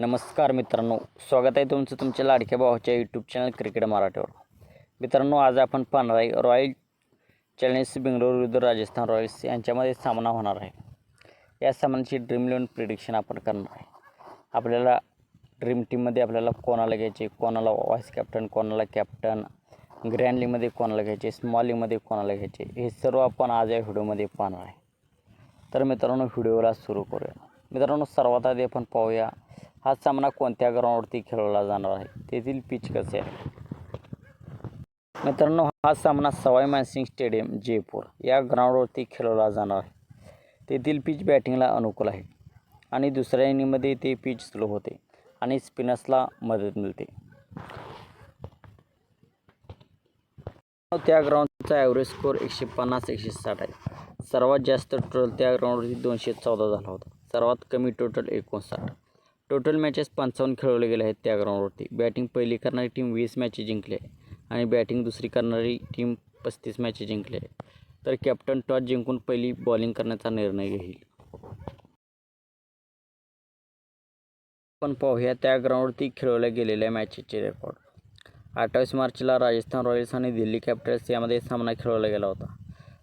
नमस्कार मित्रांनो स्वागत आहे तुमचं तुमच्या लाडक्या भावाच्या यूट्यूब चॅनल क्रिकेट मराठीवर. मित्रांनो आज आपण पाहणार आहे रॉयल चॅलेंजर्स बेंगलोर विरुद्ध राजस्थान रॉयल्स यांच्यामध्ये सामना होणार आहे. या सामन्याची ड्रीम इलेवन प्रिडिक्शन आपण करणार आहे. आपल्याला ड्रीम टीममध्ये आपल्याला कोणाला घ्यायचे? कोणाला व्हाईस कॅप्टन कोणाला कॅप्टन ग्रँड लीगमध्ये कोणाला घ्यायचे? स्मॉल लीगमध्ये कोणाला घ्यायचे? हे सर्व आपण आज या व्हिडिओमध्ये पाहणार आहे. तर मित्रांनो व्हिडिओला सुरू करूया. मित्रांनो सर्वात आधी आपण पाहूया हा सामना कोणत्या ग्राउंडवरती खेळवला जाणार आहे तेथील पिच कसे आहे मित्रांनो हा सामना सवाई मानसिंग स्टेडियम जयपूर या ग्राउंडवरती खेळवला जाणार आहे. तेथील पिच बॅटिंगला अनुकूल आहे आणि दुसऱ्या इनिंगमध्ये ते पिच स्लो होते आणि स्पिनर्सला मदत मिळते. त्या ग्राउंडचा ॲव्हरेज स्कोअर एकशे पन्नास एकशे साठ आहे. सर्वात जास्त टोटल त्या ग्राउंडवरती दोनशे चौदा झाला होता. सर्वात कमी टोटल एकोणसाठ. टोटल मॅचेस पंचावन्न खेळवले गेले आहेत त्या ग्राउंडवरती बॅटिंग पहिली करणारी टीम वीस मॅचेस जिंकली आहे. आणि बॅटिंग दुसरी करणारी टीम पस्तीस मॅचेस जिंकली आहे. तर कॅप्टन टॉस जिंकून पहिली बॉलिंग करण्याचा निर्णय घेईल. आपण पाहूया त्या ग्राउंडवरती खेळवल्या गेलेल्या मॅचेसचे रेकॉर्ड अठ्ठावीस मार्चला राजस्थान रॉयल्स आणि दिल्ली कॅपिटल्स यामध्ये सामना खेळवला गेला होता.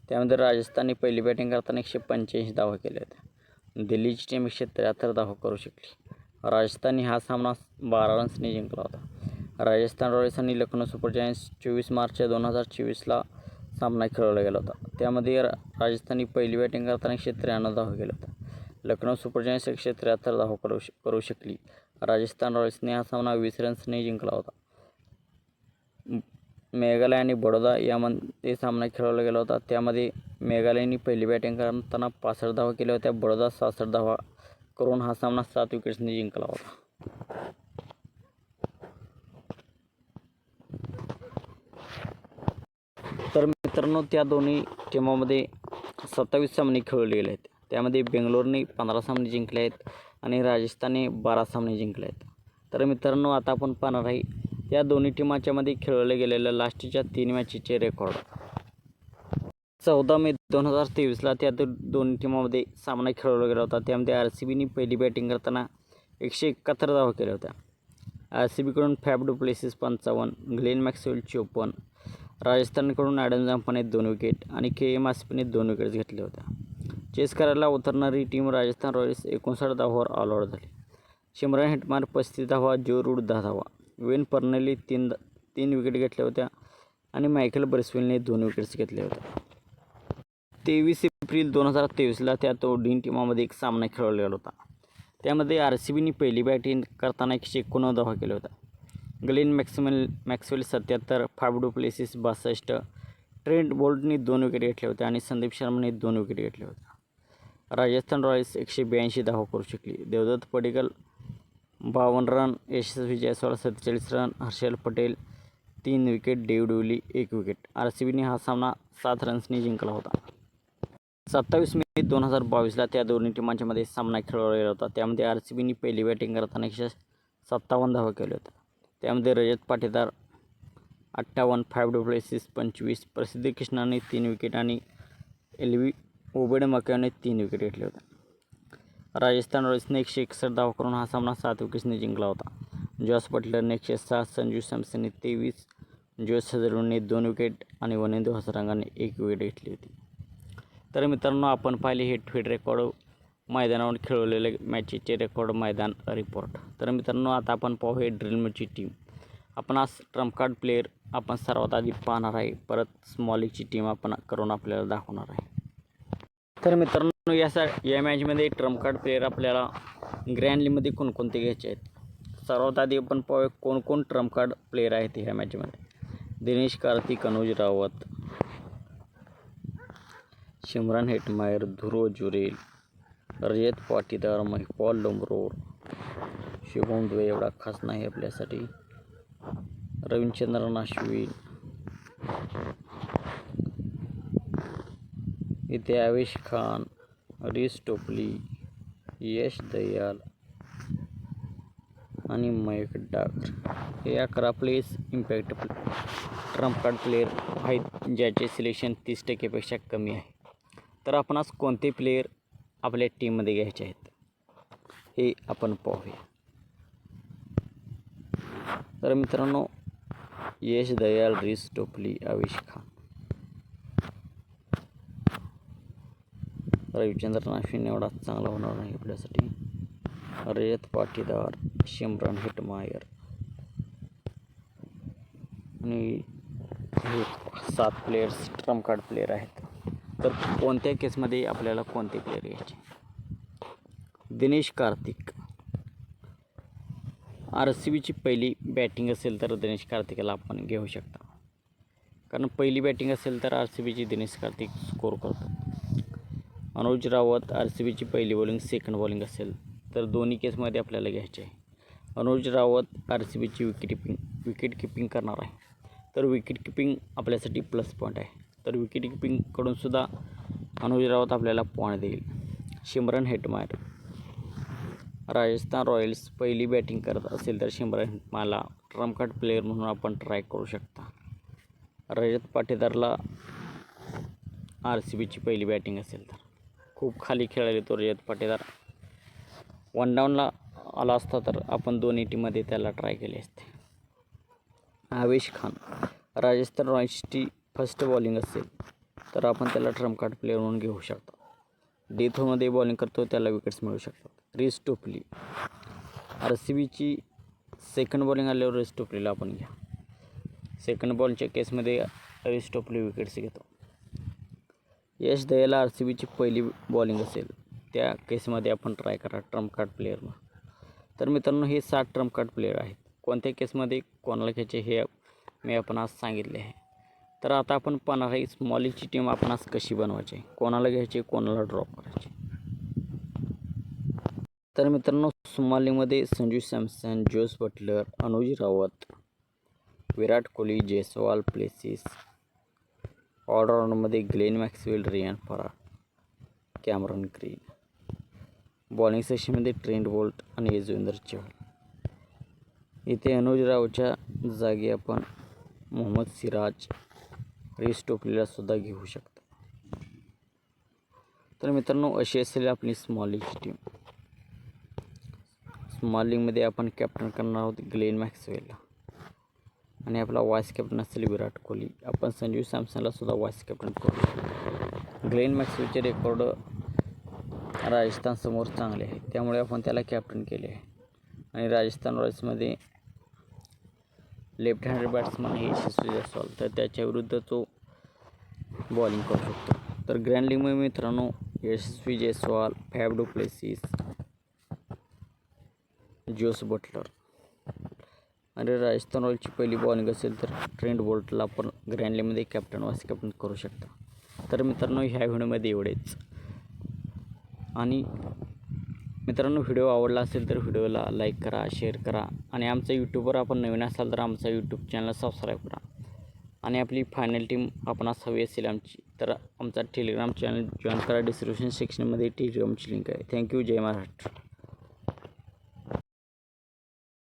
त्यामध्ये राजस्थानने पहिली बॅटिंग करताना एकशे पंच्याऐंशी धावा केल्या होत्या. दिल्लीची टीम एकशे त्र्याहत्तर धावा करू शकली. राजस्थानने हा सामना बारा रन्सने जिंकला होता. राजस्थान रॉयल्स आणि लखनौ सुपर जायंट्स चोवीस मार्च दोन हजार चोवीसला सामना खेळवला गेला होता. त्यामध्ये रा- पहिली बॅटिंग करताना एकशे त्र्याण्णव धाव केला होता. लखनौ सुपर जायंट्स एकशे त्र्याहत्तर धाव करू श करू शकली. राजस्थान रॉयल्सने हा सामना वीस रन्सने जिंकला होता. मेघालय आणि बडोदा यामध्ये सामना खेळवला गेला होता. त्यामध्ये मेघालयने पहिली बॅटिंग करताना पासष्ट धावा केल्या होत्या. बडोदा सहासष्ट धावा करून हा सामना सात विकेट्सने जिंकला होता. तर मित्रांनो त्या दोन्ही टीमामध्ये सत्तावीस सामने खेळले गेले आहेत. त्यामध्ये बेंगलोरने पंधरा सामने जिंकले आहेत आणि राजस्थानने बारा सामने जिंकले आहेत. तर मित्रांनो आता आपण पाहणार आहे या दोन्ही टीमाच्यामध्ये खेळले गेलेल्या लास्टच्या तीन मॅचेचे रेकॉर्ड चौदा मे दोन हजार तेवीसला त्या दोन टीमामध्ये सामना खेळवला गेला होता. त्यामध्ये आर सी बीने पहिली बॅटिंग करताना एकशे एकाहत्तर धावा केल्या होत्या. आर सी बीकडून फॅब प्लेसेस पंचावन्न ग्लेन मॅक्सवेल चोपन्न राजस्थानकडून ॲडम जांपाने दोन विकेट आणि के एम आसिफने दोन विकेट्स घेतल्या होत्या. चेस करायला उतरणारी टीम राजस्थान रॉयल्स एकोणसाठ धावावर ऑल आऊट झाली. शिमरन हेटमार पस्तीस धावा जो रूड दहा धावा. वेन पर्नली तीन तीन विकेट घेतल्या होत्या आणि मायकेल बर्सवेलने दोन विकेट्स घेतल्या होत्या. तेवीस एप्रिल दोन हजार तेवीसला त्या दोन्ही टीमामध्ये एक सामना खेळवला गेला होता. त्यामध्ये आर सी बीने पहिली बॅटिंग करताना एकशे एकोणनव्वद धावा केला होता ग्लेन मॅक्सिमल मॅक्सवेल सत्याहत्तर फाबडू डुप्लेसिस बासष्ट ट्रेंट बोल्टने दोन विकेट घेतल्या होत्या आणि संदीप शर्माने दोन विकेट घेतल्या होत्या राजस्थान रॉयल्स एकशे ब्याऐंशी धावा करू शकली. देवदत्त पडिकल बावन्न रन यशस्वी जयस्वाल सत्तेचाळीस रन हर्षल पटेल तीन विकेट डेव्हिड विली एक विकेट आर सी बीने हा सामना सात रन्सनी जिंकला होता. सत्तावीस मे दोन हजार बावीसला त्या दोन्ही टीमांच्या मध्ये सामना खेळवला गेला होता. त्यामध्ये आर सी बीने पहिली बॅटिंग करताना एकशे सत्तावन्न धावा केल्या होत्या. त्यामध्ये रजत पाटीदार अठ्ठावन्न फाईव्ह डुप्लेसिस पंचवीस प्रसिद्धी कृष्णाने तीन विकेट आणि एल व्ही ओबेड मक्याने तीन विकेट घेतल्या होत्या राजस्थान रॉयल्सने एकशे एकसष्ट धावा करून हा सामना सात विकेट्सने जिंकला होता. जॉस बटलरने एकशे सहा संजू सॅमसनने तेवीस जोस हजरूने दोन विकेट आणि वनेंदू हसरंगाने एक विकेट घेतली होती. तर मित्रांनो आपण पाहिले हे ट्विट रेकॉर्ड मैदानावर खेळवलेले मॅचेसचे रेकॉर्ड मैदान रिपोर्ट तर मित्रांनो आता आपण पाहू हे ड्रिलमची टीम आपण आज ट्रम्प कार्ड प्लेअर आपण सर्वात आधी पाहणार आहे. परत स्मॉलिकची टीम आपण करून आपल्याला दाखवणार आहे. तर मित्रांनो या सा या मॅचमध्ये ट्रम्प कार्ड प्लेअर आपल्याला ग्रँडलीमध्ये कोणकोणते घ्यायचे आहेत? सर्वात आधी आपण पाहूया कोणकोण ट्रम्प कार्ड प्लेअर आहेत ह्या मॅचमध्ये दिनेश कार्तिक अनुज रावत शिमरन हेटमायर धुरो जुरेल रजत पाटीदार महिपाल डोंगरोर शुभम दुवे एवढा खास नाही आपल्यासाठी. रविचंद्रन अश्विन. इथे आवेश खान रिस टोपली यश दयाल आणि मयक डाक. हे अकरा plus impact trump card player आहेत ज्याचे सिलेक्शन तीस टक्केपेक्षा कमी आहे. तर आपण आज कोणते प्लेयर आपल्या टीममध्ये घ्यायचे आहेत? हे आपण पाहूया. तर मित्रांनो यश दयाल रिस टोपली आवेश खान. रविचंद्रन अश्विन एवढा चांगला होणार नाही आपल्यासाठी. Rajat Patidar Shimron Hetmyer. आणि हे सात प्लेयर्स ट्रम्प कार्ड प्लेयर आहेत. तर कोणत्या केसमध्ये आपल्याला कोणते प्लेयर घ्यायचे? दिनेश कार्तिक. आर सी बीची पहिली बॅटिंग असेल तर दिनेश कार्तिकला आपण घेऊ शकता. कारण पहिली बॅटिंग असेल तर आर सी बीची दिनेश कार्तिक स्कोर करतो. अनुज रावत आर सी बीची पहिली बॉलिंग सेकंड बॉलिंग असेल तर दोन्ही केसमध्ये आपल्याला घ्यायचे आहे. अनुज रावत आर सी बीची विकेट किपिंग विकेट किपिंग करणार आहे. तर विकेट किपिंग आपल्यासाठी प्लस पॉईंट आहे. तर विकेट किपिंगकडून सुद्धा अनुज रावत आपल्याला पॉईंट देईल. शिमरन हेटमायर राजस्थान रॉयल्स पहिली बॅटिंग करत असेल तर शिमरन हेटमायरला ट्रमकट प्लेअर म्हणून आपण ट्राय करू शकता. रजत पाटीदारला आर सी बीची पहिली बॅटिंग असेल तर. खूप खाली खेळले तो रजत पाटीदार वन डाऊनला आला असता तर आपण दोन्ही टीममध्ये त्याला ट्राय केले असते. आवेश खान. राजस्थान रॉयल्सची फर्स्ट बॉलिंग असेल तर आपण त्याला ट्रम्प कार्ड प्लेअर म्हणून घेऊ शकतो. डेथोमध्ये बॉलिंग करतो त्याला विकेट्स मिळू शकतात. Reece Topley. आर सी बीची सेकंड बॉलिंग आल्यावर रिस टोपलीला आपण घ्या. सेकंड बॉलच्या केसमध्ये रिस टोपली विकेट्स घेतो. यश दयाला आर सी बीची पहिली बॉलिंग असेल त्या केसमध्ये आपण ट्राय करा ट्रम्प कार्ड प्लेअर म्हणून. तर मित्रांनो हे सात ट्रम्प कार्ड प्लेअर आहेत. कोणत्या केसमध्ये कोणाला घ्यायचे हे मी आपण आज सांगितले आहे. तर आता आपण पाहणार आहे स्मॉलिंगची टीम आपण आज कशी बनवायची. कोणाला घ्यायची कोणाला ड्रॉप करायची. तर मित्रांनो स्मॉलिंगमध्ये Sanju Samson Jos Buttler Anuj Rawat Virat Kohli Jaiswal Plessis ऑलराऊंडमध्ये Glenn Maxwell Riyan Parag Cameron Green. Bowling सेशनमध्ये ट्रेंड बोल्ट आणि यजवेंद्र चहल इथे अनुज रावच्या जागी आपण मोहम्मद सिराज रेस टोपलीला सुद्धा घेऊ शकता. तर मित्रांनो अशी असेल आपली स्मॉल टीम स्मॉल लीगमध्ये आपण कॅप्टन करणार आहोत ग्लेन मॅक्सवेलला आणि आपला वाईस कॅप्टन असेल विराट कोहली. आपण संजीव सॅमसनला सुद्धा वाईस कॅप्टन करू. ग्लेन मॅक्सवेलचे रेकॉर्ड राजस्थानसमोर चांगले आहे त्यामुळे आपण त्याला कॅप्टन केले आहे. आणि राजस्थान रॉयल्समध्ये लेफ्ट हँडेड बॅट्समन हे यशस्वी असाल तर त्याच्याविरुद्ध तो बॉलिंग करू शकतो. तर ग्रँड लीगमध्ये मित्रांनो Yashasvi Jaiswal Faf du Plessis Jos Buttler. आणि राजस्थान रॉयलची पहिली बॉलिंग असेल तर ट्रेंड बोल्टला आपण ग्रँड लीगमध्ये कॅप्टन वाईस कॅप्टन करू शकता. तर मित्रांनो ह्या व्हिडिओमध्ये एवढेच. आणि मित्रांनो व्हिडिओ आवडला असेल तर व्हिडिओला लाईक करा शेअर करा आणि आमचा यूट्यूबवर आपण नवीन असाल तर आमचा यूट्यूब चॅनल सबस्क्राईब करा. आणि आपली फायनल टीम आपणास हवी असेल आमची तर आमचा टेलिग्राम चॅनल जॉईन करा. डिस्क्रिप्शन सेक्शनमध्ये टेलिग्रामची लिंक आहे. Thank you Jai Maharashtra.